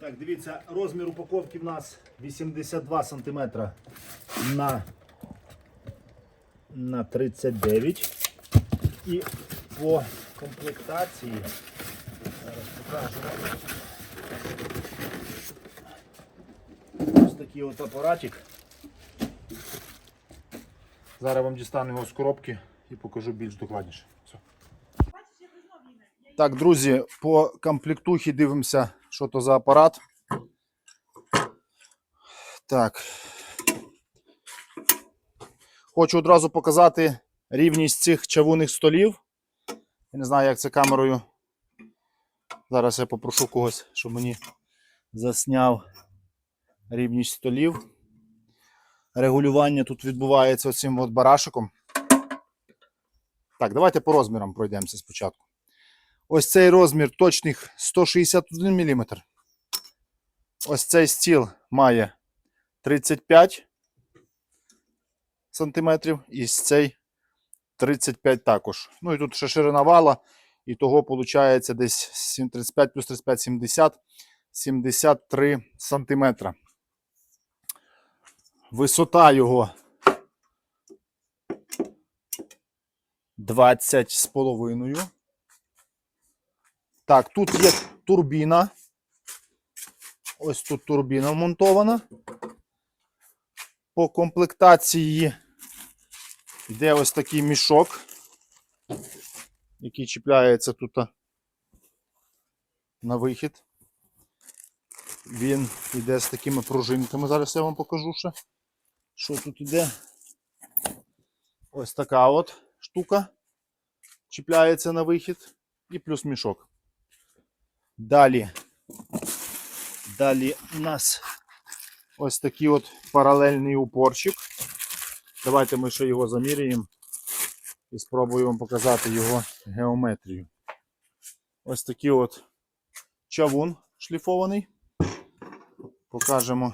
Так, дивіться, розмір упаковки в нас 82 см на, на 39. І по комплектації зараз покажу. Ось такий от апаратик. Зараз вам дістану його з коробки і покажу більш докладніше. Все. Так, друзі, по комплектухі дивимося, що то за апарат. Так. Хочу одразу показати рівність цих чавунних столів. Я не знаю, як це камерою. Зараз я попрошу когось, щоб мені засняв рівність столів. Регулювання тут відбувається оцим от барашиком. Так, давайте по розмірам пройдемося спочатку. Ось цей розмір точних 161 мм. Ось цей стіл має 35 см і цей 35 також. Ну і тут ще ширина вала, і того виходить десь 35 плюс 35 70 73 см. Висота його 20 з половиною. Так, тут є турбіна. Ось тут турбіна вмонтована. По комплектації йде ось такий мішок, який чіпляється тут на вихід. Він йде з такими пружинками. Зараз я вам покажу ще, що тут йде. Ось така от штука чіпляється на вихід і плюс мішок. Далі. Далі у нас ось такий от паралельний упорчик. Давайте ми ще його заміряємо і спробую вам показати його геометрію. Ось такий от чавун шліфований. Покажемо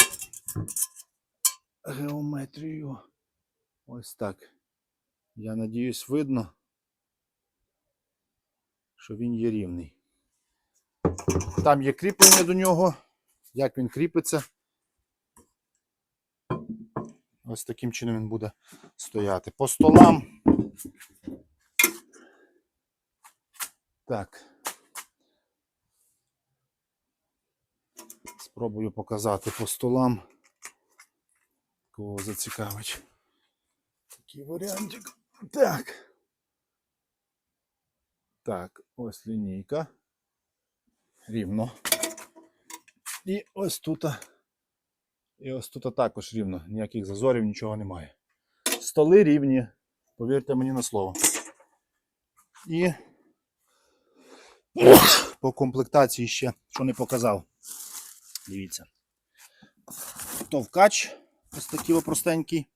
геометрію. Ось так. Я надіюсь, видно, що він є рівний. Там є кріплення до нього. Як він кріпиться. Ось таким чином він буде стояти. По столам. Так. Спробую показати по столам. Кого зацікавить. Такий варіантик. Так. Так, ось лінійка. Рівно. І ось тут. І ось тут також рівно. Ніяких зазорів, нічого немає. Столи рівні, повірте мені на слово. І по комплектації ще, що не показав. Дивіться. Товкач ось такий простенький.